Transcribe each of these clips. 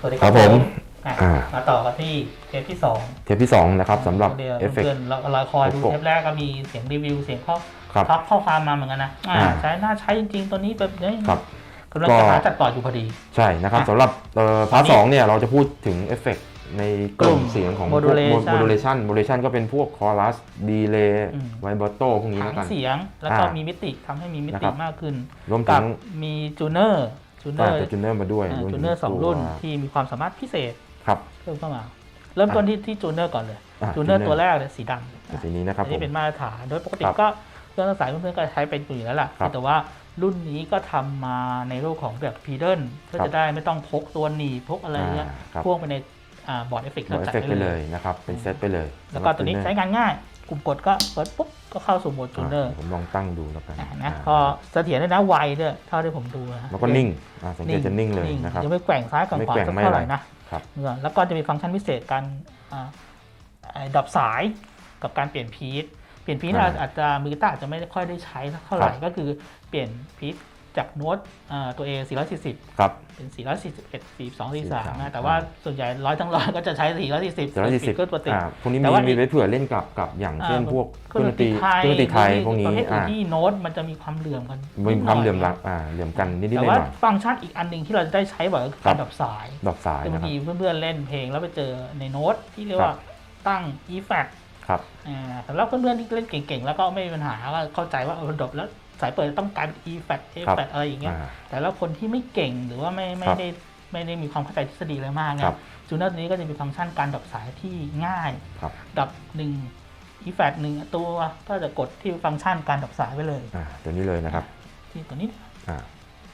สวัสดีครับผมอะอ่า มาต่อกันที่เทปที่สองเทปที่ 2 นะครับสำหรับดี๋ยวเอฟเฟกพื่อนๆเราเราคอยดูโปรเทปแรกก็มีเสียงรีวิวเสียงข้อครับทักข้อความมาเหมือนกันนะอ่าอ่า ใช้น่าใช้จริงๆตัวนี้แบบนี้ครับ กำลังก็จะหาจัดต่ออยู่พอดี ใช่นะครับอะสำหรับเอ่อพาร์ทอันนี้สองเนี่ยเราจะพูดถึงเอฟเฟกในกกลุ่ลุ่มมเสียงของ modulation โมดูเลชันโมดูเลชันก็เป็นพวกคอรัสดีเลย์อืม ไวเบอร์โตพวกนี้ถัแล้วงกัน เสียงแล้วก็อ่ามีมีมิติทำให้มีมินะติครับ มากขึ้นรวมกัถึบงมีจูเนอร์ จูเนออ่าร์ตัวจูเนอร์มาด้วยรวมจูถึงเนอร์สองตัวรุ่นที่มีความสามารถพิเศษครับเพิ่มเข้ามา เริ่มต้นที่ที่จูเนอร์ก่อนเลยอ่าจูเนอร์ tuner ตัวแรกเนี่ยสีดำสีนี้นะครับอันผนี้มเป็นมาตรฐานโดยปกติครับก็เครื่องสายเพื่อนๆก็ใช้เป็นอยู่แล้วล่ะครับแต่ว่ารุ่นนี้ก็ทำมาในรูปของแบบพีเดิลเพื่อครับจะได้ไม่ต้องพกตัวหนีบพกอะไรเงี้ยอ่าครับพ่วงไปในอ่าบอร์ดเอฟเฟกต์บอเอฟเฟกต์ไปเลยนะครับเป็นเซตไปเลย แล้วก็ตัวนี้สำหรับใช้ tuner งานง่าย กลุ่มกดก็เปิดปุ๊บก็เข้าสู่โหมดจูเนอร์อ่าผมลองตั้งดูแล้วกันนะอ่าก็เสถียรด้วยนะไวด้วยเท่าที่ผมดูนะแล้วก็นิ่งอ่าสังเกตจะนิ่งเลยนะครับยังไม่แกว่งซ้ายแกว่งขวาไม่แกว่งสักไม่เท่าไหอะไรร่นะครับเออแล้วก็จะมีฟังก์ชันพิเศษการอ่าไอ้ดับสายกับการเปลี่ยนพีทเปลี่ยนพีทอ่าอาจจะมือกีตาร์อาจจะไม่ค่อยได้ใช้สักเท่าไหร่ครับก็คือเปลี่ยนพีท จากโน้ตอ่าตัว A 440 ครับ เป็น 441 42 43 นะ43แต่ว่าส่วนใหญ่ร้อยทั้งร้อยก็จะใช้ 440แต่ละสี่สิบก็ปกติอ่าพวกนี้แต่มีว่ามีไว้เผื่อเล่นกับกับอย่างเช่นอ่าพวกเคเครื่รื่อองงดดนนตตรีรีไทยเครื่องดนตรีไทยพวกนี้ประเภทอื่อ่านที่โน้ตมันจะมีความเหลื่อมกันมีความดเหลื่อมน่หลัยกอ่าเหลื่อมกันนิดๆหแต่น่ว่าอยฟังก์ชันอีกอันหนึ่งที่เราจะได้ใช้บ่อยก็คือครักาบรดับสายๆดอกสายบางนะครับทีเพื่อนๆเล่นเพลงแล้วไปเจอในโน้ตที่เรียกครัว่าบตั้ง e f a t ครับอ่าสำหรับเพื่อนๆที่เล่นเก่งๆ แล้วก็ไม่มีปัญหาก็เข้าใจว่าเออดบแล้ว สายเปิดต้องกลายเป็น e f a t a ครับ f a t อะไรอย่างเงี้ยอ่าแต่แล้วคนที่ไม่เก่งหรือว่าไม่ไม่ครับได้ไม่ได้มีความเข้าใจทฤษฎีอะไรมากเนี่ครัยบจูเนอร์ตัวนี้ก็จะมีฟังก์ชันการดับสายที่ง่ายครับดับหนึ่ง e f a t หนึ่งตัวก็จะกดที่ฟังก์ชันการดับสายไว้เลยอ่าตัวนี้เลยนะครับ ที่ตัวนี้อ่า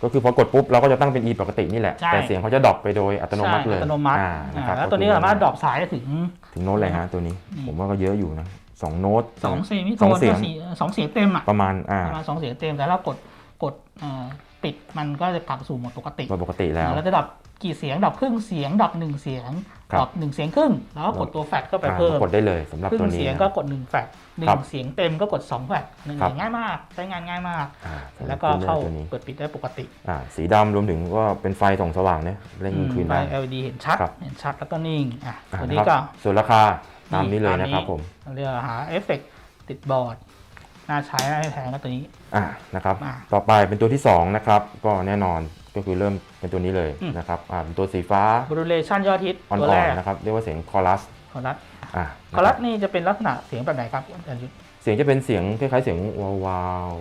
ก็คือพอกดปุ๊บเราก็จะตั้งเป็น e ปกตินี่แหละใช่แต่เสียงเขาจะดรอปไปโดยอัตโนมัติเลยใช่อัตโนมัติอ่านะครับอ่าแล้วตัวนี้สามารถดรอปสายได้ถึง ถึงโน้ตเลยฮะตัวนี้นี่ผมว่าก็เยอะอยู่นะ สองโน้ตสองเสียงนี่สองเสียงสองเสียงเต็มอะประมาณอ่าประมาณสองเสียงเต็มแต่เรากดกดเอ่อปิดมันก็จะกลับสู่โหมดปกติปกติแล้วเราจะดับกี่เสียงดับครึ่งเสียงดับหนึ่งเสียงครับดับหนึ่งเสียงครึ่งแล้วก็กดตัวแฟลชเข้าไปอ่าเพิ่มกดได้เลยสำหรับครึ่ตัวงนี้เสียงนะก็กดหนึ่งแฟลชหนึ่ครับงเสียงเต็มก็กดสองแฟลชหนึ่งครับเสียงง่ายมากใช้งานง่ายมากอ่าสำหรัแล้บวก็เข้าตัวนี้เปิดปิดได้ปกติอ่าสีดำรวมถึงก็เป็นไฟส่องสว่างเนี่ยเล่นกลางคืนไฟได้ LED เห็นชัดครับเห็นชัดแล้วก็นิ่งอะอ่าตัวนี้นะครับก็ส่วนราคา ตามนี้เลยนะครับผมเรียกว่าหาเอฟเฟกต์ติดบอร์ดน่าใช้ไม่แพงก็ตัวนี้อ่านะครับอ่าต่อไปเป็นตัวที่สองนะครับก็แน่นอนก็คือเริ่มเป็นตัวนี้เลยอืมนะครับอ่าเป็นตัวสีฟ้าบรูเลชันยอดฮิตอ่ตัวแรอนกๆนะครับเรียกว่าเสียงคอรัสคอรัสอ่าคอรัสนี่จะเป็นลักษณะเสียงแบบไหนครับอาจารย์ยุทธเสียงจะเป็นเสียงคล้ายๆเสียงวาว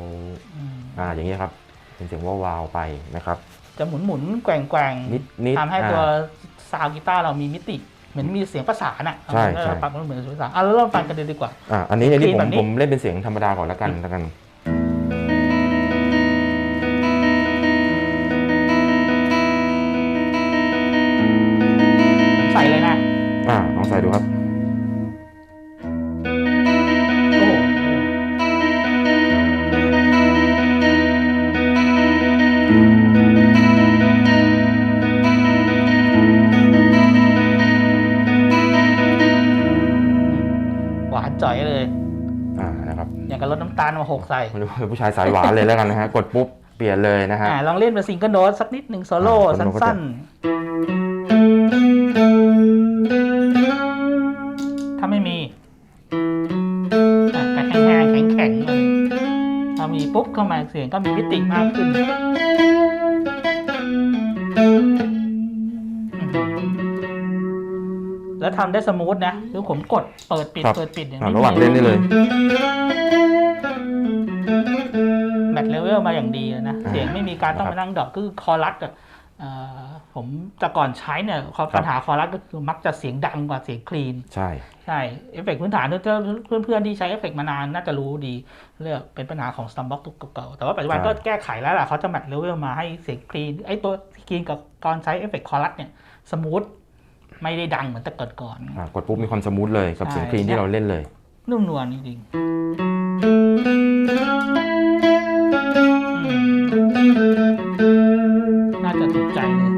อืมๆอ่าอย่างนี้ยครับเป็นเสียงวาวๆไปนะครับ จะหมุนหมุนๆแกว่งแกว่งนิดนิดทำให้อ่าตัวซาวด์กีตาร์เรามีมิติ เหมือนมีเสียงประสานอะใช่เออใช่ ปรับมันเหมือนเสียงประสานอะแล้วเราฟังกันเลยดีกว่า อ่าอันนี้อันนี้คลีนผแบมบนี้ ผมเล่นเป็นเสียงธรรมดาก่อนแล้วกันแล้วกัน จ่อยเลย อ่านะครับอย่างกับรสน้ำตาลมาหกใส่ไม่รู้ว่าผู้ชายสายหวานเลยแล้วกันนะฮะ กดปุ๊บเปลี่ยนเลยนะฮะ อ่าลองเล่นเป็นซิงเกิลโน้ตสักนิดหนึ่งโซโล่อ่าสัโซโล่ก็จะ้นๆ ถ้าไม่มีอะก็แห้งๆแข็งๆเลยถ้ามีปุ๊บเข้ามาเสียงก็มีมิติมากขึ้นอื แล้วทำได้สมูทนะคือผมกดเปิดปิดครับ เปิดปิดอย่างอ่านี้ระหว่างเล่นได้เลยแมทเลเวลมาอย่างดีเลยนะอ่าเสียงไม่มีการต้องนะครับ มานั่งดรอปคือคอรัสอะเอ่อผมแต่ก่อนใช้เนี่ยข้อครับปัญหาคอรัสก็คือมักจะเสียงดังกว่าเสียงคลีน ใช่ ใช่เอฟเฟกต์พื้นฐานถ้าเพื่อนๆที่ใช้เอฟเฟกต์มานานน่าจะรู้ดีเรื่องเป็นปัญหาของ s t u m b o x ตัวเก่าๆแต่ว่าปัจจุบันก็แก้ไขแล้วล่ะเขาจะแมทเลเวลมาให้เสียงคลีนไอ้ตัวคลีนกับการใช้เอฟเฟกต์คอรัสเนี่ยสมูท ไม่ได้ดังเหมือนแต่เกิดก่อนอ่ากดปุ๊บมีความสมูทเลยกับใช่เสียงคลีนที่เราเล่นเลย นุ่มนวลจริงๆอืมน่าจะถูกใจเลย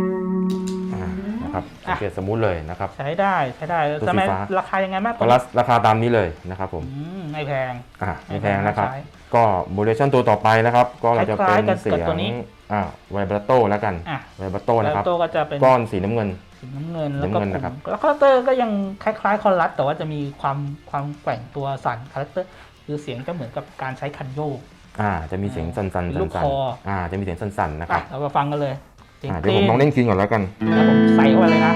อ่านะครับอะสังเกตสมูทเลยนะครับ ใช้ได้ใช้ได้ตัวทำไมสีฟ้า ราคายังไงมากคอรัสราคาตามนี้เลยนะครับผมอืมไม่แพง อ่าไม่แพงนะครับใช้ก็โมเดลชันตัวต่อไปนะครับ ก็เราจะคเป็ล้ายนๆกันเสีกับยงตัวนี้อ่าไวบราโตแล้วกันอะ ไวบราโตแล้นะวครับ ตัวก็จะเป็น ก้อนสีน้ำเงิน สีสีน้ำเงินแล้วก็น้ำเงินกนะครับลุ่มแล้วคาแรคเตอร์ก็ยังคล้ายๆคอรัสแต่ว่าจะมีความความแกว่งตัวสั่นคาแรคเตอร์คือเสียงจะเหมือนกับการใช้คันโยก อ่า จะมีเสียงสั่นๆสั่นเป็นลูกๆคออ่า จะมีเสียงสั่นๆนะคอะรับเรามาฟังกันเลยเสียงอ่าเพเดี๋ยวลผมงลองเล่นคีย์ก่อนแล้วกัน แล้วผมใส่เข้าไปเลยนะอ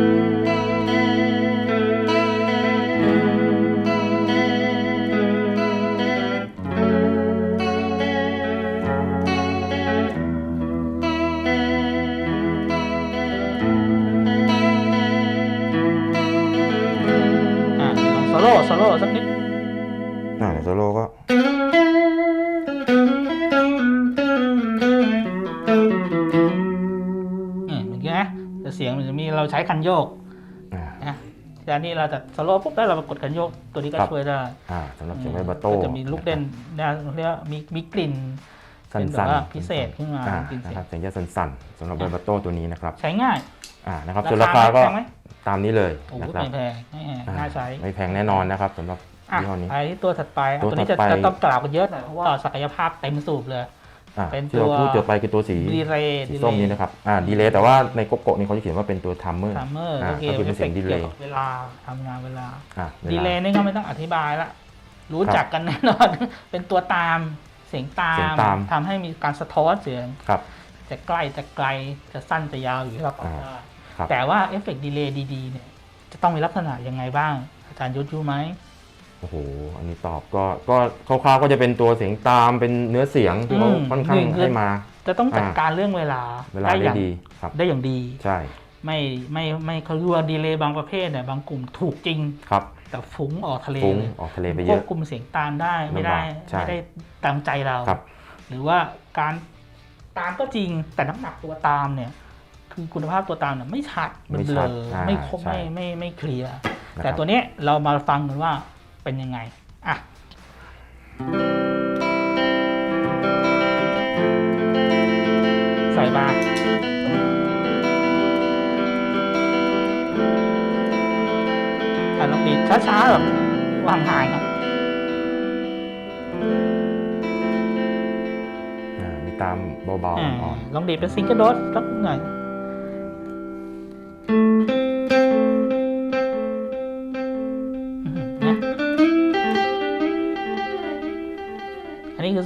ะ คันโยกอ่านะแต่อันนี้เราจะโซโล่ปุ๊บแล้วเรามากดคันโยกตัวนี้ก็ครับช่วยได้อ่าสำหรับเสียงไวบราโต้ก็จะมีลูกเด่นนะเรียกว่ามีมีกลิ่นสัเป็นแบ้นบว่าๆพิเศษขึ้นมาอ่าเป็นเสีนะยงครับเสียงจะสั่นๆสำหรับไวบราโต้ตัวนี้นะครับ ใช้ง่ายอ่านะครับส่วนราคาก็แพงไหมตามนี้เลยโอ้โหนะครับไม่แพงไม่แพงอ่าน่าใช้ไม่แพงแน่นอนนะครับสำหรับอะยี่ห้อนี้ไปที่ตัวถัดไปอะตัวตัวนี้ถัจะดไปจะต้องกล่าวกันเยอะหน่อยเพราะว่าศักยภาพเต็มสูบเลยอ่า เป็นที่เราตัวพูดจดไปคือตัวสีดีเลย์สีส้มนี้นะครับอ่าดีเลย์แต่ว่าในโกโกะนี่เขาจะเขียนว่าเป็นตัวทัมเมอร์ทัมเมอร์อ่าก็เกี่ยวก็คือเป็นเสียงเอฟฟกต์ delay เกี่ยวกับเวลาทำงานเวลาอ่าวาดีเลย์นี่ก็ไม่ต้องอธิบายละรู้จักกันแน่นอนเป็นตัวตามเสียงตาเสียมงตามทำให้มีการสะท้อนเสียงครับจะใกล้จะไกลจะสั้นจะยาวอยู่ที่เราปรับอ่าได้ครับแต่ว่าเอฟเฟกต์ดีเลย์ดีๆเนี่ยจะต้องมีลักษณะยังไงบ้าง อาจารย์ยุทธรู้ไหม โอ้โห อันนี้ตอบก็ก็คร่าวๆก็จะเป็นตัวเสียงตามเป็นเนื้อเสียงที่เขาอืมค่อนข้างหนึ่งคือ ให้มา จะต้องจัดอ่า การเรื่องเวลาเวลาอได้ย่างดีครับ ได้อย่างดีใช่ไม่ไม่ไม่เขาเรียกว่าดีเลย์บางประเภทเนี่ยบางกลุ่มถูกจริง ครับแต่ฟุ้งออกทะเลฟุ้งเลยออกทะเลไปคเยวบอะคุมเสียงตามได้ไม่ได้ลำบากใช่ไม่ได้ตามใจเรา ครับ หรือว่าการตามก็จริงแต่น้ำหนักตัวตามเนี่ย คือคุณภาพตัวตามเนี่ยไม่ชัดมันไม่เบลชัดออ่าไม่คมใช่ไม่ไม่ไม่เคลียร์นะแต่ครับตัวเนี้ยเรามาฟังกันว่า เป็นยังไงอะใส่บาแต่ต้องดีช้าๆแบบห่างๆครับอ่ามีตามเบาๆอ่าอ่อนลองดีดเป็นซิงเกิลโดสสักหน่อย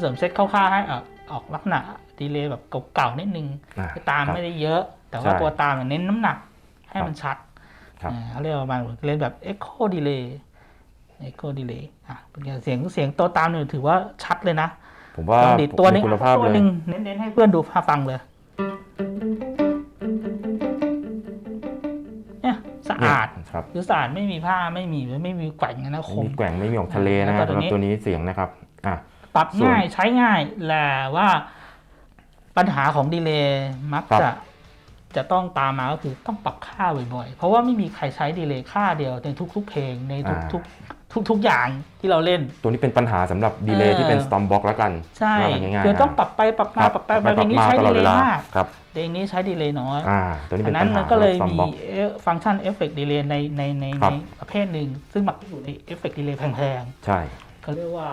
ริมเซตคร่าวๆให้ออกออกลักษณะดีเลย์แบบเก่าๆนิดนึงๆอ่าคือตามครับไม่ได้เยอะ แต่ว่าใช่ตัวตามเนี่ยเน้นน้ำหนักให้มันชัดครับอ่าเขาเรียกว่ามันเล่นแบบ Echo Delay Echo Delay อะเป็นไงเสียงเสียงตัวตามเนี่ยถือว่าชัดเลยนะ ผมว่าลองดีดตัวหนึงมีคุณภาพตัวเลยหนึ่งเน้นๆให้เพื่อนดูภาพฟังเลยเนี่ยสะอาดเนี่ยครับคือสะอาดไม่มีผ้าไม่มีไม่มีแกว่งนะคไม่มมีแกว่งไม่มีออกทะเลนะแล้วก็สำหรับตัวนี้ตัวนี้เสียงนะครับ อะ ปรับส่วนง่ายใช้ง่ายแต่ว่าปัญหาของดีเลย์มักครับจะจะต้องตามมาก็คือต้องปรับค่าบ่อยๆ เพราะว่าไม่มีใครใช้ดีเลย์ค่าเดียวในทุก ๆ เพลงในทุกๆทุกๆอย่างที่เราเล่น ตัวนี้เป็นปัญหาสำหรับดีเลย์เออที่เป็น storm box แล้วกัน ใช่ว่ากันง่ายๆคือต้องนะปรับไปปรับมาครับปรับไปปรับเพลงนี้มาใช้ตลดีอดเลเวย์ลามากครับเพลงนี้ใช้ดีเลย์น้อยอ่าตัวนี้อัเป็นนนั้ปันญมัหานก็เลยสำหรับมี storm box เอ่อฟังก์ชันเอฟเฟกต์ดีเลย์ในในในครัในบประเภทหนึ่งซึ่งมักจะอยู่ในเอฟเฟกต์ดีเลย์แพงใช่ๆ เขาเรียกว่า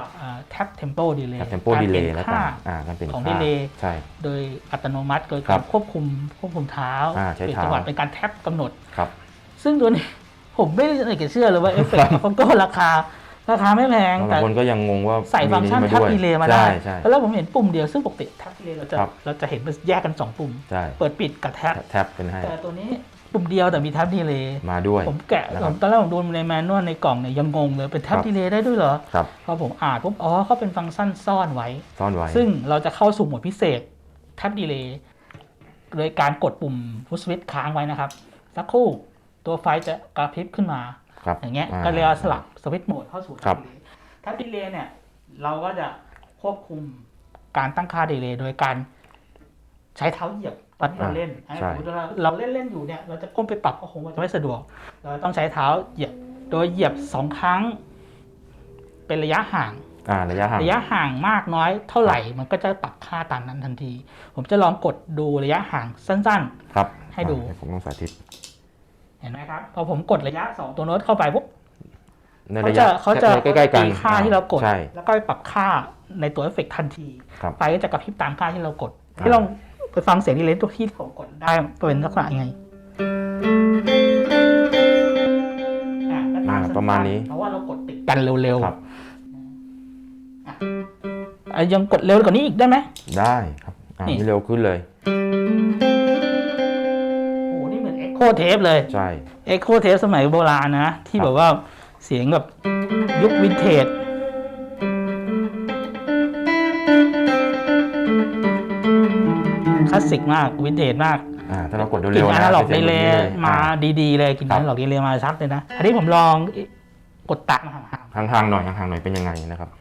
แท็บเทมโปดีเลย์กับ tempo delay แล้วกันอ่าการเปลี่ยนของค่า delay ใช่ โดยอัตโนมัติโดยครัการบควบคุมควบคุมเท้าอ่าใช้เปลี่ยนเท้าจังหวะเป็นการแท็บกำหนด ครับ ซึ่งตัวนี้ ผมไม่ได้เชื่อเลยว่าเอฟเฟกต์ฟังก็ราคา ราคาไม่แพงบางแต่คนก็ยังงงว่าใส่ฟังก์ชันมีแท็บด้วยดีเลย์มาได้ ใช่ใช่ แล้วผมเห็นปุ่มเดียวซึ่งปกติแท็บดีเลย์เราจะครับ เราจะเห็นมันแยกกันสองปุ่ม ใช่เปิดปิดกับแท็บแท็บเป็นให้ แต่ตัวนี้ ปุ่มเดียวแต่มีแท็บดีเลย์มาด้วย ผมแกะนะคผรับมตอนแรกผมดูในแมนนวลในกล่องเนี่ยยังงงเลยเป็นแท็บครับดีเลย์ได้ด้วยเหรอครับพอผมอ่านปุ๊บอ๋อเขาเป็นฟังก์ชันซ่อนไว้ซ่อนไว้ ซึ่งเราจะเข้าสู่โหมดพิเศษแท็บดีเลย์โดยการกดปุ่มพุชสวิตค้างไว้นะครับ สักครู่ตัวไฟจะกระพริบขึ้นมาครับอย่างเงี้ยอ่าก็เรียกว่าสลับสวิตช์โหมดเข้าสู่ครับแท็บดีเลย์เนี่ยเราก็จะควบคุมการตั้งค่าดีเลย์โดยการ ใช้เท้าเหยียบตอนที่เราเล่นใช่สมมติว่าเราเล่นเล่นๆอยู่เนี่ยเราจะก้มไปปรับก็คงจะไม่สะดวก เราต้องใช้เท้าเหยียบโดยเหยียบสองครั้ง เป็นระยะห่าง อ่าระยะห่าง ระยะห่างมากน้อยเท่าไหร่ มันก็จะปรับค่าตามนั้นทันที ผมจะลองกดดูระยะห่างสั้น ครับให้ดู อ่าผมต้องสาธิต ๆ เห็นไหมครับ พอผมกดระยะสองตัวโน้ตเข้าไปปุ๊บในเขาระจะยะเขาจะใกล้ๆกันตีค่าที่เรากดใช่ แล้วก็ไปปรับค่าในตัวเอฟเฟกต์ทันที ครับไฟก็จะกระพริบตามค่าที่เรากดอ่าที่ลอง ไปฟังเสียงดีเลย์ตัวที่ผมกดได้เป็นลักษณะยังไงอะก็ตอ่าสั้นๆประมาณนี้ เพราะว่าเรากดติดกันเร็วครับๆอะยังกดเร็วกว่านี้อีกได้ไหม ได้ครับอ่านี่ นี่เร็วขึ้นเลย โอ้โหนี่เหมือนเอ็กโคเทปเลย ใช่ เอ็กโคเทปสมัยโบราณนะ ที่ครับ แบบว่าเสียงแบบยุควินเทจ สสิกมากวินเทจมากอ่าถ้าเรากดกลิเร็นวๆอานะนาล็อกจะดีสียงเลแบบย์นี้มาอ่ดีๆเลยกลินครัอาบนาล็อกดีเลย์มาชัดเลยนะอันนี้ผมลองกดตัดมาห่างห่างๆหน่อยห่างๆหน่อยเป็นยังไงนะครับๆ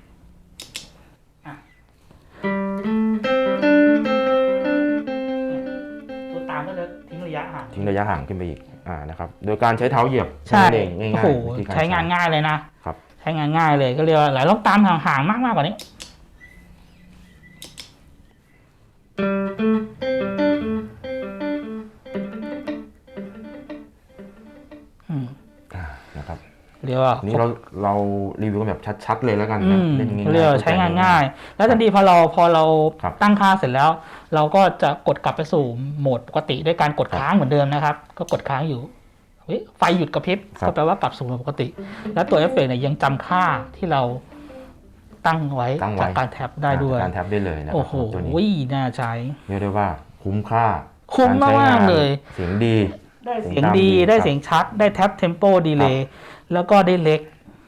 ตัวตามก็จะทิ้งระยะห่างทิ้งระยะห่างขึ้นไปอีกอ่านะครับ โดยการใช้เท้าเหยียบใช่นั่นเองง่ายโอ้โหๆวิธีกรใช้งานง่ายเลยนะครับ ใช้งานง่ายเลยก็เรียกว่าหลายลองตามห่างๆมากมากกว่านี้ เรียกว่าทีนี้เราเรารีวิวกันแบบชัดๆเลยแล้วกันอืนะมเล่นง่ายๆเรียกว่าใช้งานง่าย แล้วทันทีพอเราพอเราครับตั้งค่าเสร็จแล้ว เราก็จะกดกลับไปสู่โหมดปกติด้วยการกดครับค้างเหมือนเดิมนะครับ ก็กดค้างอยู่เฮ้ยไฟหยุดกระพริบครับก็แปลว่ากลับสู่โหมดปกติ แล้วตัวเอฟเฟกต์เนี่ยยังจำค่าที่เราตั้งไว้ตั้งไว้จากการแท็บได้ด้วยการแท็บได้เลยนะครัโอ้โหตัวนี้น่าใช้เรียกได้ว่าคุ้มค่า คุ้มรใช้งมากนๆเลยเสียงดี ได้เสียงเสียงตามดีดีได้ครับเสียงชัด ได้แท็บเทมโปดีเลย์แล้วก็ได้เล็ก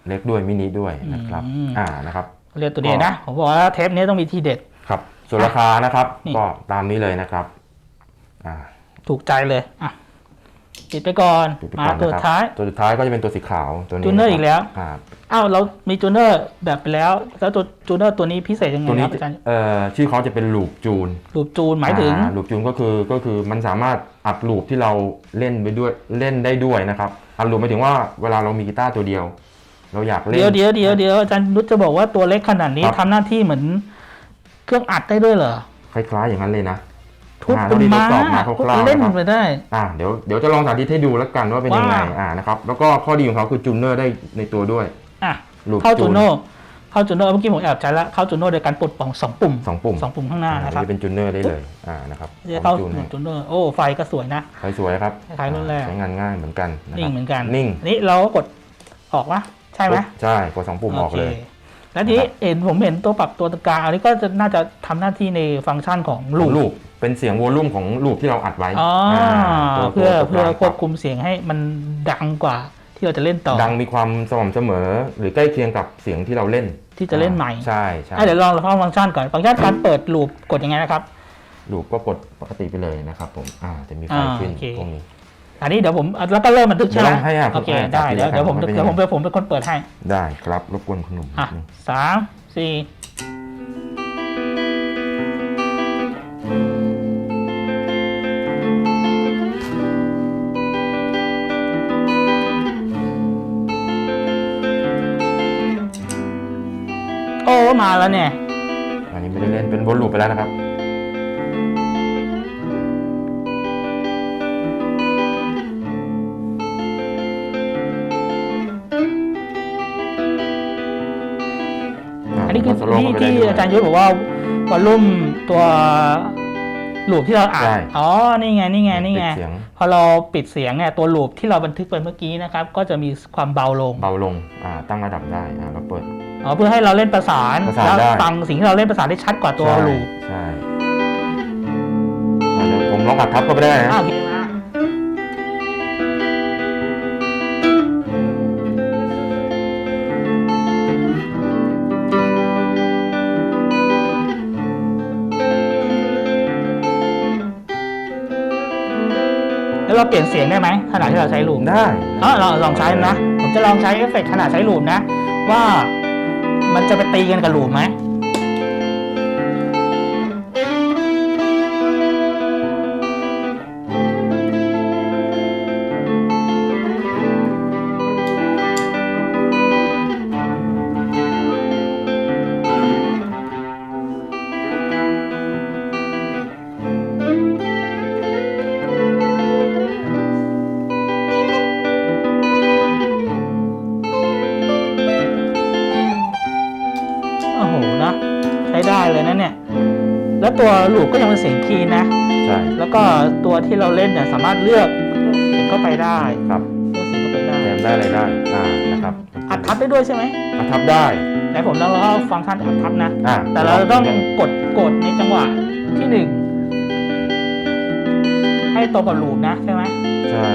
เล็กด้วยมินิด้วยนะครับอืมอ่านะครับเรียกตัวเดียวนะผมบอกว่าเทปนี้ต้องมีทีเด็ดครับส่วนราคานะครับนี่ก็ตามนี้เลยนะครับอ่าถูกใจเลยอะ ปิดไปก่อนปิดไปมาก่อนตัวนะครับท้ายตัวสุดท้ายก็จะเป็นตัวสีขาวตัวนี้จูเนอร์อีกแล้วอ่าอ้าวเรามีจูเนอร์แบบไปแล้ว แล้วตัวจูเนอร์ตัวนี้พิเศษยังไงตัวคนี้รับอาจารย์เอ่อชื่อเขาจะเป็นลูปจูนรูปจูนหมายถึง อ่ลูปจูนก็คือก็คือมันสามารถอัดลูปที่เราเล่นไปด้วยเล่นได้ด้วยนะครับอัดลูปหมายถึงว่าเวลาเรามีกีตาร์ตัวเดียว เราอยากเล่น เดี๋ยวเดี๋ยวเดี๋ยวเดี๋ยวอาจารย์นุชจะบอกว่าตัวเล็กขนาดนี้ครับ ทำหน้าที่เหมือน เครื่องอัดได้ด้วยเหรอ คล้ายๆอย่างนั้นเลยนะ ทุบอ่าเป็นเท่าที่ม้าทดสอบมาคร่าวๆเล่นนะครับไปได้อ่าเดี๋ยวเดี๋ยวจะลองสาธิตให้ดูแล้วกันว่าเป็นยังไงว้าวอ่านะครับแล้วก็ข้อดีของเขาคือจูนเนอร์ได้ในตัวด้วยอะลูปเข้าจูจูนโน่เข้าจูโน่เมื่อกี้ผมแอบใจแล้วเข้าจูโน่โดยการปลดปล่องสองปุ่มสองปุ่มสองปุ่มข้างหน้าอ่านะครับจะเป็นจูนเนอร์ได้เลยอ่านะครับจะเข้าจูนให้จูโน่โอ้ไฟก็สวยนะไฟสวยครับคล้ายๆรุ่นแรกใช้งานง่ายเหมือนกันนะคนิ่รังบเหมือนกันนิ่งอันนี้เราก็กดออกวะใช่ไหมใช่กดสองปุ่มออกเลยโคแล้วทีนี้เห็นผมเห็นตัวปรับตัวตรงกลางอันนี้ก็จะน่าจะทำหน้าที่ในฟังก์ชันของลูลูป เป็นเสียงวอลลุ่มของลูปที่เราอัดไว้อ๋ออาตัวเพื่อตัวเพื่อตัวกลางควบคุมเสียงให้มันดังกว่าที่เราจะเล่นต่อ ดังมีความสม่ำเสมอ หรือใกล้เคียงกับเสียงที่เราเล่นที่จะเล่นใหม่ ใช่ใช่อะเดี๋ยวลองเข้าฟังก์ชันก่อน ฟังก์ชันการเปิดลูปกดยังไงนะครับ ลูปก็กดปกติไปเลยนะครับผมอ่าจะมีไฟอ่าขึ้นโอเค ตรงนี้ อันนี้เดี๋ยวผมอะแล้วก็เริ่มบันทึกใช่ไหมเดี๋ยวลองให้อะโอเคให้ได้จับเดี๋ยวทีละเดี๋ยวผมครั้งเดี๋ยวผมว่าเป็นยังไง เดี๋ยวผมเป็นคนเปิดให้ ได้ครับรบกวนคุณหนุ่มอะนิดนึงสามสี่ มาแล้วเนี่ย อันนี้ไม่ได้เล่นเป็นวนลูปไปแล้วนะครับ อันนี้คือสโลว์ที่เข้าไปได้ที่ด้วย อาจารย์ยุทธบอกว่าวอลลุ่มตัวลูปที่เราอ่านใช่อ๋อนี่ไงนี่ไงนี่ไง ปิดเสียงพอเราปิดเสียงเนี่ยตัวลูปที่เราบันทึกไปเมื่อกี้นะครับ ก็จะมีความเบาลง เบาลงอ่าตั้งระดับได้อ่าเราเปิด อ๋อเพื่อให้เราเล่นประสานประสานแล้วได้ ฟังสิ่งที่เราเล่นประสานได้ชัดกว่าตัวใช่ลูปใช่อ่าเดี๋ยวผมลองอัดทับเข้าไปได้นะ อ้าวโอเคนะแล้วเราเปลี่ยนเสียงได้ไหมขณะที่เราใช้ลูป ได้ เออเราลองใช้นะ ผมจะลองใช้เอฟเฟกต์ขณะใช้ลูปนะ ว่า มันจะไปตีกันกับหลูมไหม แล้วตัวลูปก็ยังเป็นเสียงคีย์นะ ใช่ แล้วก็ตัวที่เราเล่นเนี่ยสามารถเลือกเสียงเข้าไปได้ครับเลือกเสียงเข้าไปได้แถมได้อะไรได้ อ่า นะครับอัดทับได้ด้วยใช่ไหมอัดทับได้แต่ผมลองเข้าฟังก์ชันอัดทับนะ อ่าแต่เราจะต้องกดกดในจังหวะที่หนึ่งให้ตรงกับลูปนะใช่ไหมใช่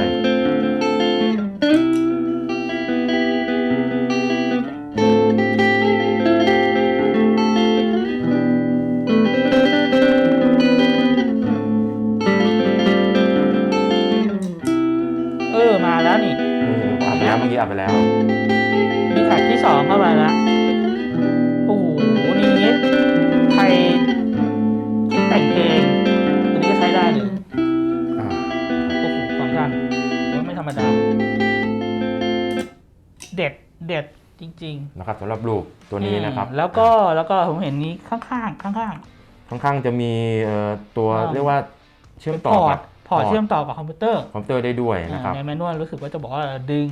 นะครับสำหรับรูปๆตัวนี้นะครับอืมแล้วก็แล้วก็ผมเห็นนี้ข้างๆข้างค่อนข้างจะมีเอ่อตัวอ่าเรียกว่าๆเชื่อมเป็นต่อพอร์กัตบพอร์ตเชื่อมต่อกับคอมพิวเตอร์คอมพิวเตอร์ได้ด้วยนะครับอ่าในแมนนวลรู้สึกว่าจะบอกว่าดึง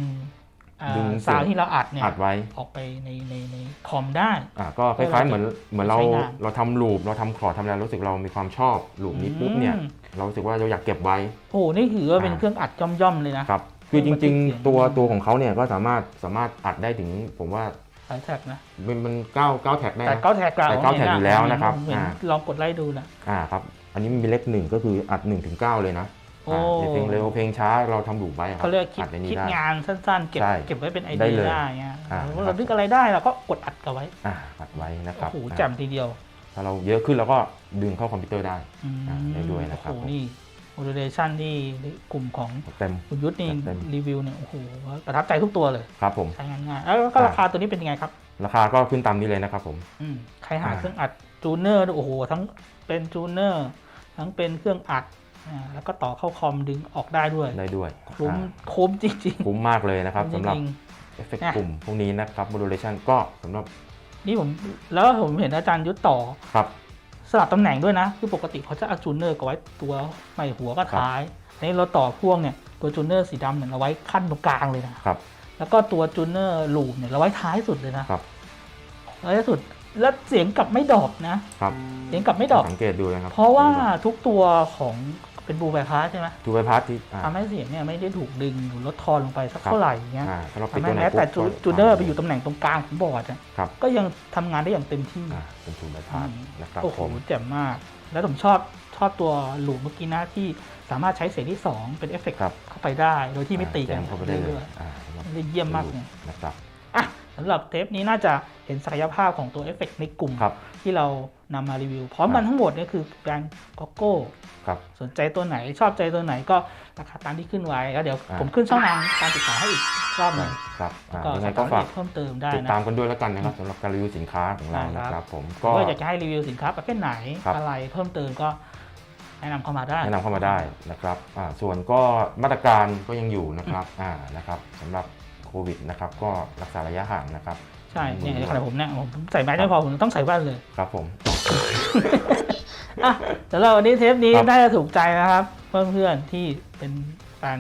อ่าดึงเสียง ซาวด์ที่เราอัดเนี่ยอัดไว้ออกไปในในในคอมได้ อ่าก็คล้ายๆเหมือนเหมือนเราใช้งานเราทำลูปเราทำคอร์ดทำอะไรรู้สึกเรามีความชอบลูปนี้ปุ๊บเนี่ยอืม เรารู้สึกว่าเราอยากเก็บไว้ โอ้โหนี่ถือว่าเป็นอ่า เครื่องอัดย่อมๆเลยนะ ครับคือจริงบันทึกเสียงๆตัวตัวของเขาเนี่ยก็สามารถสามารถอัดได้ถึงผมว่า สายแท็กนะ มันมันเก้าเก้าแท็กได้แต่นะเก้าแท็กเราแต่เก้าแท็กอยู่แล้วนะครับผมเห็นอ่า ลองกดไล่ดูนะ อ่าครับ อันนี้มันมีเลขหนึ่งก็คืออัด1นถึงเเลยนะโอ้อ่าในเพลงเร็วเพลงช้าเราทำลูปไว้อะครับเขาเรียกคิดอัดในนี้คิดได้ งานสั้นๆ เก็บใช่เก็บไว้เป็นไอได้เดียเลยได้เงี้ยอ่า เรานึกอะไรได้เราก็กดอัดกันไว้อ่าอัดไว้นะคโอ้รับโหอ่าแจ่มทีเดียวถ้าเราเยอะขึ้นเราก็ดึงเข้าคอมพิวเตอร์ได้ อืมอ่าได้ด้วยนะครับโอ้โหนี่ modulation นี่กลุ่มของเต็มคุณยุทธนี่เต็ม รีวิวเนี่ยโอ้โหประทับใจทุกตัวเลย ครับผม ใช้งานง่ายแล้วก็ราคาตัวนี้เป็นยังไงครับราคาก็ขึ้นตามนี้เลยนะครับผม อืมใครหาอ่า เครื่องอัดจูเนอร์โอ้โหทั้งเป็นจูเนอร์ทั้งเป็นเครื่องอัดอ่าแล้วก็ต่อเข้าคอมดึงออกได้ด้วยได้ด้วยคุ้มอ่าคุ้มจริงคุ้มมากเลยนะครับๆจสำหรับริงเอฟเฟกอะต์กลุ่มพวกนี้นะครับ modulation ก็สำหรับๆนี่ผมแล้วผมเห็นอาจารย์ยุทธต่อครับ สลับตำแหน่งด้วยนะ คือปกติเขาจะเอาจูเนอร์ก็ไว้ตัวไม่หัวก็ท้ายในเราต่อพ่วงเนี่ยตัวจูเนอร์สีดำเนี่ยเราไว้ขั้นตรงกลางเลยนะครับ แล้วก็ตัวจูเนอร์ลูปเนี่ยเราไว้ท้ายสุดเลยนะครับท้ายสุดแล้วเสียงกลับไม่ดรอปนะครับ เสียงกลับไม่ดรอปสังเกตดูนะครับ เพราะว่าทุกตัวของ เป็นบูไบพาสใช่ไหมทูไปพาร์ทที่อ่า ทำให้เสียงเนี่ยไม่ได้ถูกดึงหรือลดทอนลงไปสักครับ เท่าไหร่อย่างเงี้ยอ่าถ้าเราปิดทำตัให้วไหนแม้แต่ปุ๊บก็จูเนอร์ไปอยู่ตำแหน่งตรงกลางของบอร์ดอะครับก็ยังทำงานได้อย่างเต็มที่ อ่าเป็นทูไปพาร์ทอืม นะครับโอ้โหผมแจ่มมาก แล้วผมชอบชอบตัวลูปเมื่อกี้นะที่สามารถใช้เสียงที่ 2 เป็นเอฟเฟกต์ครับเข้าไปได้ โดยที่ไม่ตีแจกันมเข้าไปได้เลยด้วยอ่าสำหรับได้เยี่ยมมากเลย นะครับอะ สำหรับเทปนี้น่าจะเห็นศักยภาพของตัวเอฟเฟกต์ในกลุ่ม ครับ ที่เรานำมารีวิว พร้อมกันทั้งหมดเนี่ยคือแบรนด์ก็โก้ ครับ สนใจตัวไหนชอบใจตัวไหนก็ราคาตามที่ขึ้นไว้แล้วเดี๋ยวอ่า ผมขึ้นช่องทางการติดต่อให้อีกรอบหนึงครับอ่าก็ยังไงสาก็มารถฝากเพิ่มเติมได้ติดนะ ตามกันด้วยแล้วกันนะครับสำหรับการรีวิวสินค้าของเราได้ครับนะครับผมก็ก็อยากจะให้รีวิวสินค้าประเภทไหนครับ อะไรเพิ่มเติมก็แนะนำเข้ามาได้ แนะนำเข้ามาได้นะครับอ่าส่วนก็มาตรการก็ยังอยู่นะครับอ่านะครับสำหรับ โควิดนะครับก็รักษาระยะห่างนะครับใช่เนี่ยในขณะผมเนี่ยผมใส่แมสไม่พอผมต้องใส่แว่นเลยครับผมอะสำหรับวันนี้เทปนี้ครับน่าจะถูกใจนะครับ เพื่อนๆที่เป็นแฟน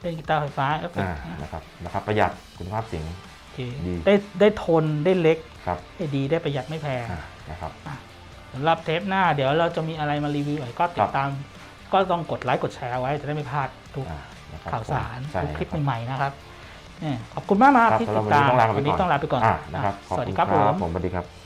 เล่นกีตาร์ไฟฟ้าเอฟเฟกอ่าต์นะครับนะครับ ประหยัดคุณภาพเสียงโอเคดีได้ได้ทนได้เล็กครับได้ดีได้ประหยัดไม่แพงอ่านะครับสำหรับเทปหน้าเดี๋ยวเราจะมีอะไรมารีวิวอีกก็ติครัดบตาม ก็ต้องกดไลค์กดแชร์ไว้จะได้ไม่พลาดทุกอ่านะครับข่าวสารใช่ทุกคลิปรับใหม่ๆนะครับเนี่ย ขอบคุณมากนะครับครับที่สำหติรับดวันตามนี้ต้องลากันไปวันนี้ก่อนต้องลาไปก่อนอ่านะครับอะขอบสวัสคุดีณครับผมผมสวัสดีครับ